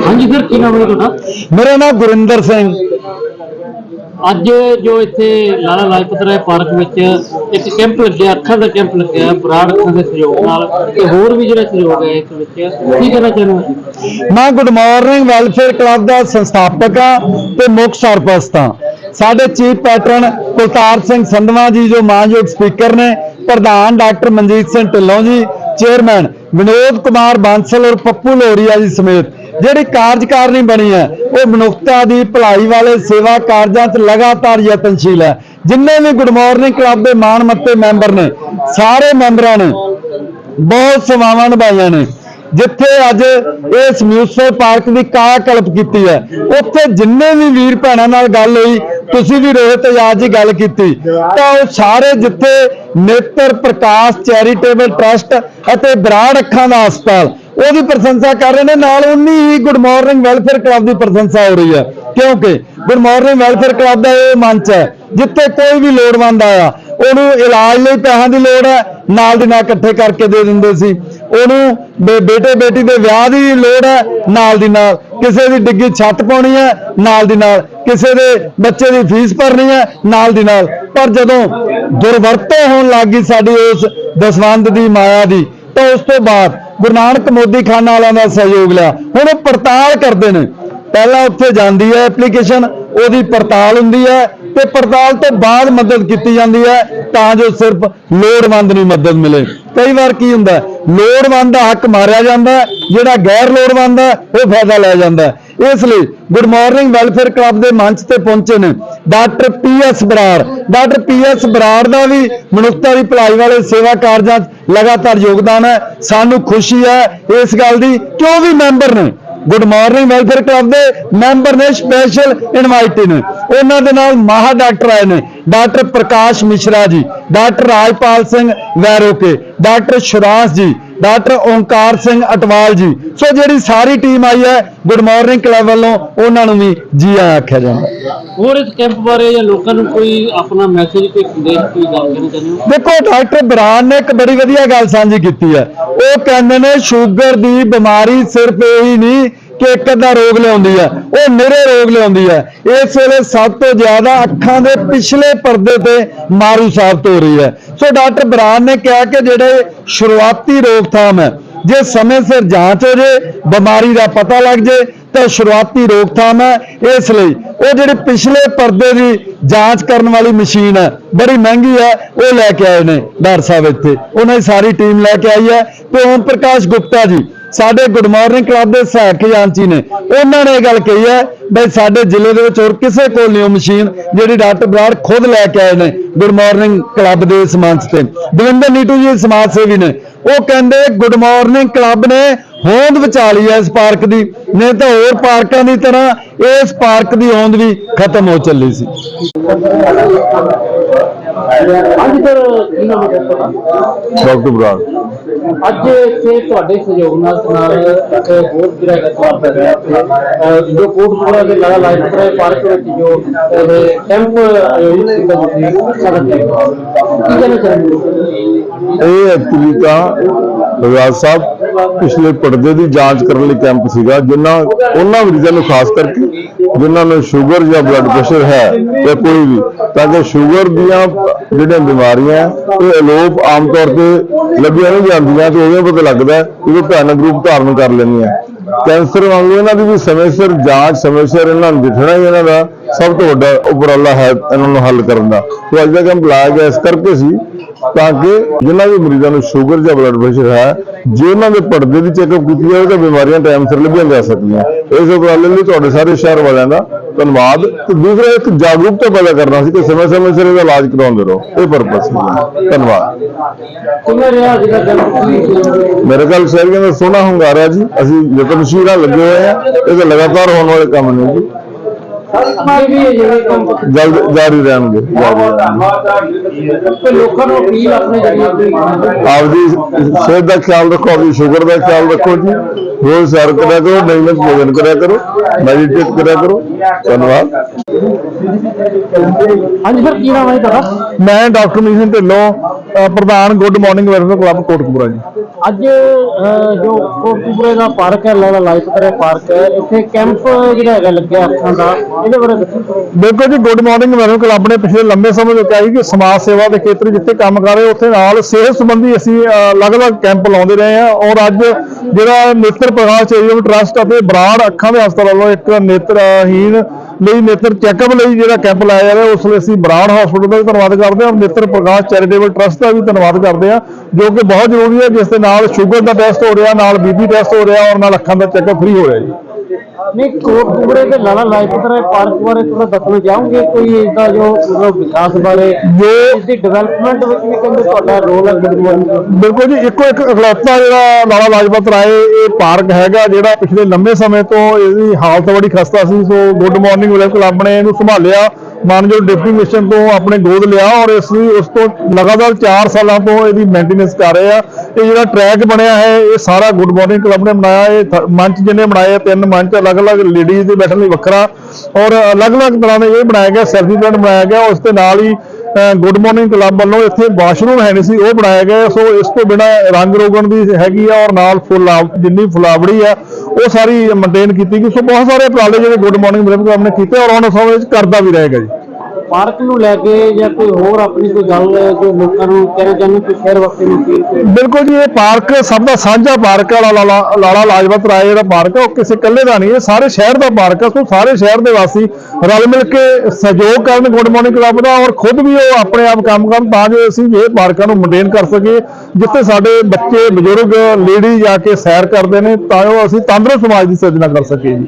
ਹਾਂਜੀ ਸਰ ਕੀ ਨਾਮ ਹੈ ਤੁਹਾਡਾ? ਮੇਰਾ ਨਾਮ ਗੁਰਿੰਦਰ ਸਿੰਘ। ਅੱਜ ਜੋ ਇੱਥੇ ਲਾਲਾ ਲਾਜਪਤ ਰਾਏ ਪਾਰਕ ਵਿੱਚ ਇੱਕ ਕੈਂਪ ਲੱਗਿਆ ਅੱਖਾਂ ਦਾ ਕੈਂਪ ਲੱਗਿਆ ਬਰਾੜ ਅੱਖਾਂ ਦੇ ਸਹਿਯੋਗ ਨਾਲ ਤੇ ਹੋਰ ਵੀ ਜਿਹੜਾ ਸਹਿਯੋਗ ਹੈ ਇਸ ਵਿੱਚ ਕੀ ਕਹਿਣਾ ਚਾਹੁੰਦੇ ਮੈਂ ਗੁੱਡ ਮਾਰਨਿੰਗ ਵੈਲਫੇਅਰ ਕਲੱਬ ਦਾ ਸੰਸਥਾਪਕ ਹਾਂ ਤੇ ਮੁੱਖ ਸਰਪ੍ਰਸਤ ਹਾਂ। ਸਾਡੇ ਚੀਫ ਪੈਟਰਨ ਕੁਲਤਾਰ ਸਿੰਘ ਸੰਧਵਾ ਜੀ ਜੋ ਮਾਨਯੋਗ ਸਪੀਕਰ ਨੇ ਪ੍ਰਧਾਨ ਡਾਕਟਰ ਮਨਜੀਤ ਸਿੰਘ ਢਿੱਲੋਂ ਜੀ ਚੇਅਰਮੈਨ ਵਿਨੋਦ ਕੁਮਾਰ ਬਾਂਸਲ ਔਰ ਪੱਪੂ ਲੋਰੀਆ ਜੀ ਸਮੇਤ, ਜਿਹੜੀ ਕਾਰਜਕਾਰਨੀ ਬਣੀ ਹੈ, ਉਹ ਮਨੁੱਖਤਾ ਦੀ ਭਲਾਈ ਵਾਲੇ ਸੇਵਾ ਕਾਰਜਾਂ 'ਚ ਲਗਾਤਾਰ ਯਤਨਸ਼ੀਲ ਹੈ। ਜਿੰਨੇ ਵੀ ਗੁੱਡ ਮਾਰਨਿੰਗ ਕਲੱਬ ਦੇ ਮਾਣ ਮੱਤੇ ਮੈਂਬਰ ਨੇ, ਸਾਰੇ ਮੈਂਬਰਾਂ ਨੇ ਬਹੁਤ ਸੇਵਾਵਾਂ ਨਿਭਾਈਆਂ ਨੇ। ਜਿੱਥੇ ਅੱਜ ਇਸ ਮਿਊਸਫਲ ਪਾਰਕ ਦੀ ਕਾਇਆ ਕਲਪ ਕੀਤੀ ਹੈ, ਉੱਥੇ ਜਿੰਨੇ ਵੀ ਵੀਰ ਭੈਣਾਂ ਨਾਲ ਗੱਲ ਹੋਈ ਤੁਸੀਂ ਵੀ ਰੋਹਿਤ ਆਜ਼ਾਦ ਜੀ ਗੱਲ ਕੀਤੀ। ਤਾਂ ਉਹ ਸਾਰੇ ਜਿੱਥੇ ਨੇਤਰ, ਪ੍ਰਕਾਸ਼, ਚੈਰੀਟੇਬਲ ਟਰਸਟ ਅਤੇ ਬਰਾੜ ਅੱਖਾਂ ਦਾ ਹਸਪਤਾਲ ਉਹਦੀ ਪ੍ਰਸ਼ੰਸਾ ਕਰ ਰਹੇ ਨੇ। ਨਾਲ ਉਨੀ ਹੀ ਗੁੱਡ ਮਾਰਨਿੰਗ ਵੈਲਫੇਅਰ ਕਲੱਬ ਦੀ ਪ੍ਰਸ਼ੰਸਾ ਹੋ ਰਹੀ ਹੈ। ਕਿਉਂਕਿ ਗੁੱਡ ਮਾਰਨਿੰਗ ਵੈਲਫੇਅਰ ਕਲੱਬ ਦਾ ਇਹ ਮੰਚ ਹੈ, ਜਿੱਥੇ ਕੋਈ ਵੀ ਲੋੜਵੰਦ ਆਇਆ, ਉਹਨੂੰ ਇਲਾਜ ਲਈ ਪੈਸਿਆਂ ਦੀ ਲੋੜ ਹੈ, ਨਾਲ ਦੀ ਨਾਲ ਇਕੱਠੇ ਕਰਕੇ ਦੇ ਦਿੰਦੇ ਸੀ। ਉਹਨੂੰ ਬੇ- ਬੇਟੇ ਬੇਟੀ ਦੇ ਵਿਆਹ ਦੀ ਲੋੜ ਹੈ ਨਾਲ ਦੀ ਨਾਲ। ਕਿਸੇ ਦੀ ਡਿੱਗੀ ਛੱਤ ਪਾਉਣੀ ਹੈ, ਨਾਲ ਦੀ ਨਾਲ। ਕਿਸੇ ਦੇ ਬੱਚੇ ਦੀ ਫੀਸ ਭਰਨੀ ਹੈ, ਨਾਲ ਦੀ ਨਾਲ। ਪਰ ਜਦੋਂ ਦੁਰਵਰਤੋਂ ਹੋਣ ਲੱਗੀ ਸਾਡੀ ਉਸ ਦਸਵੰਦ ਦੀ ਮਾਇਆ ਦੀ, ਤਾਂ ਉਸ ਤੋਂ ਬਾਅਦ ਗੁਰੂ ਨਾਨਕ ਮੋਦੀ ਖਾਨਾ ਵਾਲਿਆਂ ਦਾ ਸਹਿਯੋਗ ਲਿਆ। ਹੁਣ ਉਹ ਪੜਤਾਲ ਕਰਦੇ ਨੇ। ਪਹਿਲਾਂ ਉੱਥੇ ਜਾਂਦੀ ਹੈ ਐਪਲੀਕੇਸ਼ਨ ਉਹਦੀ ਪੜਤਾਲ ਹੁੰਦੀ ਹੈ ਤੇ ਪੜਤਾਲ ਤੋਂ ਬਾਅਦ ਮਦਦ ਕੀਤੀ ਜਾਂਦੀ ਹੈ, ਤਾਂ ਜੋ ਸਿਰਫ ਲੋੜਵੰਦ ਨੂੰ ਮਦਦ ਮਿਲੇ। ਕਈ ਵਾਰ ਕੀ ਹੁੰਦਾ, ਲੋੜਵੰਦ ਦਾ ਹੱਕ ਮਾਰਿਆ ਜਾਂਦਾ, ਜਿਹੜਾ ਗੈਰ ਲੋੜਵੰਦ ਹੈ, ਉਹ ਫਾਇਦਾ ਲੈ ਜਾਂਦਾ ਇਸ ਲਈ ਗੁੱਡ ਮਾਰਨਿੰਗ ਵੈਲਫੇਅਰ ਕਲੱਬ ਦੇ ਮੰਚ ਤੇ ਪਹੁੰਚੇ ਨੇ doctor P S Brar. Doctor P S Brar ਦਾ ਵੀ ਮਨੁੱਖਤਾ ਦੀ ਭਲਾਈ ਵਾਲੇ ਸੇਵਾ ਕਾਰਜਾਂ 'ਚ ਲਗਾਤਾਰ ਯੋਗਦਾਨ ਹੈ। ਸਾਨੂੰ ਖੁਸ਼ੀ ਹੈ ਇਸ ਗੱਲ ਦੀ। ਕਿਉਂ ਵੀ ਮੈਂਬਰ ਨੇ? ਗੁੱਡ ਮਾਰਨਿੰਗ ਵੈਲਫੇਅਰ ਕਲੱਬ ਦੇ ਮੈਂਬਰ ਨੇ ਸਪੈਸ਼ਲ ਇਨਵਾਈਟਡ ਨੇ। ਉਹਨਾਂ ਦੇ ਨਾਲ ਮਾਹਾ ਡਾਕਟਰ ਆਏ ਨੇ। Doctor Prakash Mishra ji doctor Rajpal Singh Vairoke doctor ਸ਼ੁਰਾਸ ਜੀ ਡਾਕਟਰ ਓਂਕਾਰ ਸਿੰਘ ਅਟਵਾਲ ਜੀ। ਸੋ ਜਿਹੜੀ ਸਾਰੀ ਟੀਮ ਆਈ ਹੈ ਗੁੱਡ ਮਾਰਨਿੰਗ ਕਲੱਬ ਵੱਲੋਂ ਉਹਨਾਂ ਨੂੰ ਵੀ ਜੀ ਆਇਆਂ ਆਖਿਆ ਜਾਂਦਾ। ਹੋਰ ਇਸ ਕੈਂਪ ਬਾਰੇ ਜਾਂ ਲੋਕਾਂ ਨੂੰ ਕੋਈ ਆਪਣਾ ਮੈਸੇਜ ਕੋਈ ਸੰਦੇਸ਼ ਕੋਈ ਗੱਲ ਕਹਿਣਾ ਚਾਹੁੰਦੇ ਹੋ? ਦੇਖੋ ਡਾਕਟਰ ਬਰਾਨ ਨੇ ਇੱਕ ਬੜੀ ਵਧੀਆ ਗੱਲ ਸਾਂਝੀ ਕੀਤੀ ਹੈ। ਉਹ ਕਹਿੰਦੇ ਨੇ ਸ਼ੂਗਰ ਦੀ ਬਿਮਾਰੀ ਸਿਰਫ ਇਹੀ ਨਹੀਂ ਕਿ ਇੱਕ ਅੱਧਾ ਰੋਗ ਲਿਆਉਂਦੀ ਹੈ ਉਹ ਨਿਰੇ ਰੋਗ ਲਿਆਉਂਦੀ ਹੈ ਇਸ ਵੇਲੇ ਸਭ ਤੋਂ ਜ਼ਿਆਦਾ ਅੱਖਾਂ ਦੇ ਪਿਛਲੇ ਪਰਦੇ ਤੇ ਮਾਰੂ ਸਾਬਤ ਹੋ ਰਹੀ ਹੈ ਸੋ ਡਾਕਟਰ ਬਰਾਨ ਨੇ ਕਿਹਾ ਕਿ ਜਿਹੜੇ ਸ਼ੁਰੂਆਤੀ ਰੋਕਥਾਮ ਹੈ ਜੇ ਸਮੇਂ ਸਿਰ ਜਾਂਚ ਹੋ ਜੇ, ਬਿਮਾਰੀ ਦਾ ਪਤਾ ਲੱਗ ਜੇ, ਤਾਂ ਸ਼ੁਰੂਆਤੀ ਰੋਕਥਾਮ ਹੈ ਇਸ ਲਈ ਉਹ ਜਿਹੜੇ ਪਿਛਲੇ ਪਰਦੇ ਦੀ ਜਾਂਚ ਕਰਨ ਵਾਲੀ ਮਸ਼ੀਨ ਹੈ ਬੜੀ ਮਹਿੰਗੀ ਹੈ ਉਹ ਲੈ ਕੇ ਆਏ ਨੇ ਡਾਕਟਰ ਸਾਹਿਬ ਇੱਥੇ। ਉਹਨਾਂ ਦੀ ਸਾਰੀ ਟੀਮ ਲੈ ਕੇ ਆਈ ਹੈ ਤੇ ਓਮ ਪ੍ਰਕਾਸ਼ ਗੁਪਤਾ ਜੀ ਸਾਡੇ ਗੁੱਡ ਮਾਰਨਿੰਗ ਕਲੱਬ ਦੇ ਸਹਾਇਕ ਖਜ਼ਾਨਚੀ ਨੇ। ਉਹਨਾਂ ਨੇ ਇਹ ਗੱਲ ਕਹੀ ਹੈ, ਬਈ ਸਾਡੇ ਜ਼ਿਲ੍ਹੇ ਦੇ ਵਿੱਚ ਹੋਰ ਕਿਸੇ ਕੋਲ ਨਹੀਂ ਉਹ ਮਸ਼ੀਨ ਜਿਹੜੀ ਡਾਕਟਰ ਬਰਾੜ ਖੁਦ ਲੈ ਕੇ ਆਏ ਨੇ ਗੁੱਡ ਮਾਰਨਿੰਗ ਕਲੱਬ ਦੇ ਇਸ ਮੰਚ ਤੇ। ਦਵਿੰਦਰ ਨੀਟੂ ਜੀ ਸਮਾਜ ਸੇਵੀ ਨੇ। ਉਹ ਕਹਿੰਦੇ ਗੁੱਡ ਮਾਰਨਿੰਗ ਕਲੱਬ ਨੇ ਹੋਂਦ ਲਈ ਹੈ ਇਸ ਪਾਰਕ ਦੀ ਨਹੀਂ ਤਾਂ ਹੋਰ ਪਾਰਕਾਂ ਦੀ ਤਰ੍ਹਾਂ ਇਸ ਪਾਰਕ ਦੀ ਹੋਂਦ ਵੀ ਖਤਮ ਹੋ ਚੱਲੀ ਸੀ। ਅੱਜ ਸਰ ਕੀ ਨਾਮ ਹੈ ਤੁਹਾਡਾ? ਡਾਕਟਰ ਬਰਾੜ। ਅੱਜ ਇੱਥੇ ਤੁਹਾਡੇ ਸਹਿਯੋਗ ਨਾਲ ਨਾਲ ਇੱਕ ਬਹੁਤ ਜਿਹੜਾ ਹੈ ਸਵਾਲ ਕਰ ਰਿਹਾ ਹੈ ਜੋ ਕੋਟਪੁਰਾ ਦੇ ਲਾਲਾ ਲਾਜਪਤ ਰਾਏ ਪਾਰਕ ਵਿੱਚ ਜੋ ਇਹ ਕੈਂਪ ਆਯੋਜਿਤ ਕੀਤਾ ਗਿਆ ਸੀ। ਸਾਡਾ ਕੀ ਕਹਿਣਾ ਚਾਹੁੰਦੇ ਹੋ? ਇਹ ਐਕਚੁਅਲੀ ਤਾਂ ਰਵਾਜ ਸਾਹਿਬ ਪਿਛਲੇ ਪਰਦੇ ਦੀ ਜਾਂਚ ਕਰਨ ਲਈ ਕੈਂਪ ਸੀਗਾ ਜਿਨ੍ਹਾਂ ਉਹਨਾਂ ਮਰੀਜ਼ਾਂ ਨੂੰ ਖਾਸ ਕਰਕੇ ਜਿਨ੍ਹਾਂ ਨੂੰ ਸ਼ੂਗਰ ਜਾਂ ਬਲੱਡ ਪ੍ਰੈਸ਼ਰ ਹੈ ਜਾਂ ਕੋਈ ਵੀ ਤਾਂ ਕਿ ਸ਼ੂਗਰ ਦੀਆਂ ਜਿਹੜੀਆਂ ਬਿਮਾਰੀਆਂ ਹੈ, ਇਹ ਅਲੋਪ ਆਮ ਤੌਰ ਤੇ ਲੱਭੀਆਂ ਨਹੀਂ ਜਾਂਦੀਆਂ ਤੇ ਉਦੋਂ ਪਤਾ ਲੱਗਦਾ ਕਿ ਇਹ ਭਿਆਨਕ ਰੂਪ ਧਾਰਨ ਕਰ ਲੈਂਦੀਆਂ। ਕੈਂਸਰ ਵਾਂਗੂ ਇਹਨਾਂ ਦੀ ਵੀ ਸਮੇਂ ਸਿਰ ਜਾਂਚ, ਸਮੇਂ ਸਿਰ ਇਹਨਾਂ ਨੂੰ ਦਿਖਣਾ ਹੀ ਇਹਨਾਂ ਦਾ ਸਭ ਤੋਂ ਵੱਡਾ ਉਪਰਾਲਾ ਹੈ ਇਹਨਾਂ ਨੂੰ ਹੱਲ ਕਰਨ ਦਾ। ਸੋ ਅੱਜ ਦਾ ਕੈਂਪ ਲਾਇਆ ਗਿਆ ਇਸ ਕਰਕੇ ਸੀ ਤਾਂ ਕਿ ਜਿਨ੍ਹਾਂ ਵੀ ਮਰੀਜ਼ਾਂ ਨੂੰ ਸ਼ੂਗਰ ਜਾਂ ਬਲੱਡ ਪ੍ਰੈਸ਼ਰ ਹੈ, ਜੇ ਉਹਨਾਂ ਦੇ ਪਰਦੇ ਦੀ ਚੈੱਕਅਪ ਕੀਤੀ ਜਾਵੇ ਤਾਂ ਬਿਮਾਰੀਆਂ ਟਾਈਮ ਸਿਰ ਲੱਭੀਆਂ ਜਾ ਸਕਦੀਆਂ। ਇਸ ਉਪਰਾਲੇ ਲਈ ਤੁਹਾਡੇ ਸਾਰੇ ਸ਼ਹਿਰ ਵਾਲਿਆਂ ਦਾ ਧੰਨਵਾਦ। ਤੇ ਦੂਸਰਾ ਇੱਕ ਜਾਗਰੂਕਤਾ ਪੈਦਾ ਕਰਨਾ ਸੀ ਕਿ ਸਮੇਂ-ਸਮੇਂ ਸਿਰ ਇਹਦਾ ਇਲਾਜ ਕਰਾਉਂਦੇ ਰਹੋ। ਇਹ ਪਰਪਸ ਸੀ। ਧੰਨਵਾਦ। ਮੇਰੇ ਖਿਆਲ ਸ਼ਹਿਰੀਆਂ ਦਾ ਸੋਹਣਾ ਹੁੰਗਾਰਾ ਜੀ। ਅਸੀਂ ਯਤਨਸ਼ੀਲਾਂ ਲੱਗੇ ਹੋਏ ਆ। ਇਹ ਤਾਂ ਲਗਾਤਾਰ ਹੋਣ ਵਾਲੇ ਕੰਮ ਨੇ ਜੀ। ਜਲਦ ਜਾਰੀ ਰਹਿਣਗੇ ਜਾਰੀ ਰਹਿਣਗੇ। ਤੇ ਲੋਕਾਂ ਨੂੰ ਅਪੀਲ ਆਪਣੇ ਜਿਹੜੀ ਆਪਣੀ ਆਪਦੀ ਸਿਹਤ ਦਾ ਖਿਆਲ ਰੱਖੋ ਆਪਦੀ ਸ਼ੂਗਰ ਦਾ ਖਿਆਲ ਰੱਖੋ ਜੀ। ਰੋਜ਼ ਸੈਰ ਕਰਿਆ ਕਰੋ ਨਿਯਮਿਤ ਭੋਜਨ ਕਰਿਆ ਕਰੋ ਮੈਡੀਟੇਟ ਕਰਿਆ ਕਰੋ। ਧੰਨਵਾਦ। ਹਾਂਜੀ ਸਰ ਕੀ ਨਾਮ ਹੈ ਤੁਹਾਡਾ? ਮੈਂ ਡਾਕਟਰ ਮੀਸ਼ਨ ਢਿੱਲੋਂ ਪ੍ਰਧਾਨ good morning welfare club Kotkapura ji. ਅੱਜ ਜੋ ਕੋਟਪੂਰੇ ਦਾ ਪਾਰਕ ਹੈ ਲਾਲਾ ਲਾਜਪਤ ਰਾਏ ਪਾਰਕ ਹੈ ਇੱਥੇ ਕੈਂਪ ਜਿਹੜਾ ਹੈਗਾ ਲੱਗਿਆ ਅੱਖਾਂ ਦਾ। ਇਹਦੇ ਬਾਰੇ ਦੱਸੋ ਦੇਖੋ ਜੀ ਗੁੱਡ ਮਾਰਨਿੰਗ ਮੈਨੂੰ ਕਲੱਬ ਨੇ ਪਿਛਲੇ ਲੰਬੇ ਸਮੇਂ ਤੋਂ ਕਿਹਾ ਸੀ ਕਿ ਸਮਾਜ ਸੇਵਾ ਦੇ ਖੇਤਰ ਜਿੱਥੇ ਕੰਮ ਕਰ ਰਹੇ ਉੱਥੇ ਨਾਲ ਸਿਹਤ ਸੰਬੰਧੀ ਅਸੀਂ ਅਲੱਗ-ਅਲੱਗ ਕੈਂਪ ਲਾਉਂਦੇ ਰਹੇ ਹਾਂ ਔਰ ਅੱਜ ਜਿਹੜਾ ਨੇਤਰ ਪ੍ਰਕਾਸ਼ ਚੈਰੀਟੇਬਲ ਟਰਸਟ ਅਤੇ ਬਰਾੜ ਅੱਖਾਂ ਦੇ ਹਸਪਤਾਲ ਵੱਲੋਂ ਇੱਕ ਨੇਤਰਹੀਣ ਲਈ ਨੇਤਰ ਚੈੱਕਅਪ ਲਈ ਜਿਹੜਾ ਕੈਂਪ ਲਾਇਆ ਜਾ ਰਿਹਾ, ਉਸ ਲਈ ਅਸੀਂ ਬਰਾੜ ਹਸਪਤਾਲ ਦਾ ਵੀ ਧੰਨਵਾਦ ਕਰਦੇ ਹਾਂ ਔਰ ਨੇਤਰ ਪ੍ਰਕਾਸ਼ ਚੈਰੀਟੇਬਲ ਟਰਸਟ ਦਾ ਵੀ ਧੰਨਵਾਦ ਕਰਦੇ ਹਾਂ, ਜੋ ਕਿ ਬਹੁਤ ਜ਼ਰੂਰੀ ਹੈ, ਜਿਸ ਦੇ ਨਾਲ ਸ਼ੂਗਰ ਦਾ ਟੈਸਟ ਹੋ ਰਿਹਾ, ਨਾਲ ਬੀਪੀ ਟੈਸਟ ਹੋ ਰਿਹਾ ਔਰ ਨਾਲ ਅੱਖਾਂ ਦਾ ਚੈੱਕਅਪ ਫ੍ਰੀ ਹੋ ਰਿਹਾ ਜੀ। ਨਹੀਂ ਕੋਟਪੂਰੇ ਦੇ ਲਾਲਾ ਲਾਜਪਤ ਰਾਏ ਪਾਰਕ ਬਾਰੇ ਥੋੜਾ ਦੱਸਣਾ ਚਾਹੋਗੇ? ਕੋਈ ਇਸਦਾ ਜੋ ਮਤਲਬ ਵਿਕਾਸ ਬਾਰੇ ਜੋ ਇਸ ਦੀ ਡਿਵੈਲਪਮੈਂਟ ਵਿੱਚ ਵੀ ਕਹਿੰਦੇ ਤੁਹਾਡਾ ਰੋਲ ਹੈ ਬਿਲਕੁਲ ਜੀ ਇੱਕੋ ਇੱਕ ਇਕਲੌਤਾ ਜਿਹੜਾ ਲਾਲਾ ਲਾਜਪਤ ਰਾਏ ਇਹ ਪਾਰਕ ਹੈਗਾ ਜਿਹੜਾ ਪਿਛਲੇ ਲੰਬੇ ਸਮੇਂ ਤੋਂ ਇਹਦੀ ਹਾਲਤ ਬੜੀ ਖਸਤਾ ਸੀ so good morning welfare club ਨੇ ਇਹਨੂੰ ਸੰਭਾਲਿਆ। ਮਾਨਯੋਗ ਡਿਪਟੀ ਕਮਿਸ਼ਨ ਤੋਂ ਆਪਣੇ ਗੋਦ ਲਿਆ ਔਰ ਇਸ ਲਈ ਉਸ ਤੋਂ ਲਗਾਤਾਰ 4 ਸਾਲਾਂ ਤੋਂ ਇਹਦੀ ਮੇਨਟੇਨੈਂਸ ਕਰ ਰਹੇ ਆ। ਇਹ ਜਿਹੜਾ ਟਰੈਕ ਬਣਿਆ ਹੈ, ਇਹ ਸਾਰਾ ਗੁੱਡ ਮਾਰਨਿੰਗ ਕਲੱਬ ਨੇ ਬਣਾਇਆ। ਇਹ ਥ- ਮੰਚ ਜਿਹਨੇ ਬਣਾਏ ਤਿੰਨ ਮੰਚ ਅਲੱਗ-ਅਲੱਗ ਲੇਡੀਜ਼ ਦੇ ਬੈਠਣ ਲਈ ਵੱਖਰਾ। ਔਰ ਅਲੱਗ-ਅਲੱਗ ਤਰ੍ਹਾਂ ਦੇ ਇਹ ਬਣਾਇਆ ਗਿਆ ਸੈਲਫੀ ਪੁਆਇੰਟ ਬਣਾਇਆ ਗਿਆ, ਉਸ ਦੇ ਨਾਲ ਹੀ ਗੁੱਡ ਮਾਰਨਿੰਗ ਕਲੱਬ ਵੱਲੋਂ ਇੱਥੇ ਵਾਸ਼ਰੂਮ ਹੈ ਨਹੀਂ ਸੀ, ਉਹ ਬਣਾਇਆ ਗਿਆ। ਸੋ ਇਸ ਤੋਂ ਬਿਨਾ ਰੰਗ ਰੋਗਣ ਦੀ ਹੈਗੀ ਆ ਔਰ ਨਾਲ ਫੁੱਲ ਜਿੰਨੀ ਫੁਲਾਵੜੀ ਆ, ਉਹ ਸਾਰੀ ਮੇਨਟੇਨ ਕੀਤੀ ਗਈ। ਸੋ ਬਹੁਤ ਸਾਰੇ ਉਪਰਾਲੇ ਜਿਹੜੇ ਗੁੱਡ ਮਾਰਨਿੰਗ ਮਿਲਕ ਕਲੱਬ ਨੇ ਕੀਤੇ ਔਰ ਆਉਣ ਸਮੇਂ ਵਿੱਚ ਕਰਦਾ ਵੀ ਰਹੇਗਾ ਜੀ। ਪਾਰਕ ਨੂੰ ਲੈ ਕੇ ਜਾਂ ਕੋਈ ਹੋਰ ਆਪਣੀ ਕੋਈ ਗੱਲ ਜੋ ਲੋਕਾਂ ਨੂੰ ਕਹਿਣਾ ਚਾਹੁੰਦੇ ਕੋਈ ਸ਼ਹਿਰ ਵਾਸਤੇ ਨੂੰ ਕੀ ਬਿਲਕੁਲ ਜੀ, ਇਹ ਪਾਰਕ ਸਭ ਦਾ ਸਾਂਝਾ ਪਾਰਕ ਹੈ, ਲਾਲਾ ਲਾਲਾ ਰਾਏ ਜਿਹੜਾ ਪਾਰਕ ਹੈ, ਉਹ ਕਿਸੇ ਇਕੱਲੇ ਦਾ ਨਹੀਂ ਹੈ, ਸਾਰੇ ਸ਼ਹਿਰ ਦਾ ਪਾਰਕ ਹੈ, ਸੋ ਸਾਰੇ ਸ਼ਹਿਰ ਦੇ ਵਾਸੀ ਰਲ ਮਿਲ ਕੇ ਸਹਿਯੋਗ ਕਰਨ, ਗੁੱਡ ਮਾਰਨਿੰਗ ਕਲੱਬ ਦਾ ਔਰ ਖੁਦ ਵੀ ਉਹ ਆਪਣੇ ਆਪ ਕੰਮ ਕਰਨ ਤਾਂ ਜੋ ਅਸੀਂ ਇਹ ਪਾਰਕਾਂ ਨੂੰ ਮੇਨਟੇਨ ਕਰ ਸਕੀਏ, ਜਿੱਥੇ ਸਾਡੇ ਬੱਚੇ, ਬਜ਼ੁਰਗ ਲੇਡੀ ਜਾ ਕੇ ਸੈਰ ਕਰਦੇ ਨੇ, ਤਾਂ ਉਹ ਅਸੀਂ ਤੰਦਰੁਸਤ ਸਮਾਜ ਦੀ ਸਿਰਜਣਾ ਕਰ ਸਕੀਏ ਜੀ।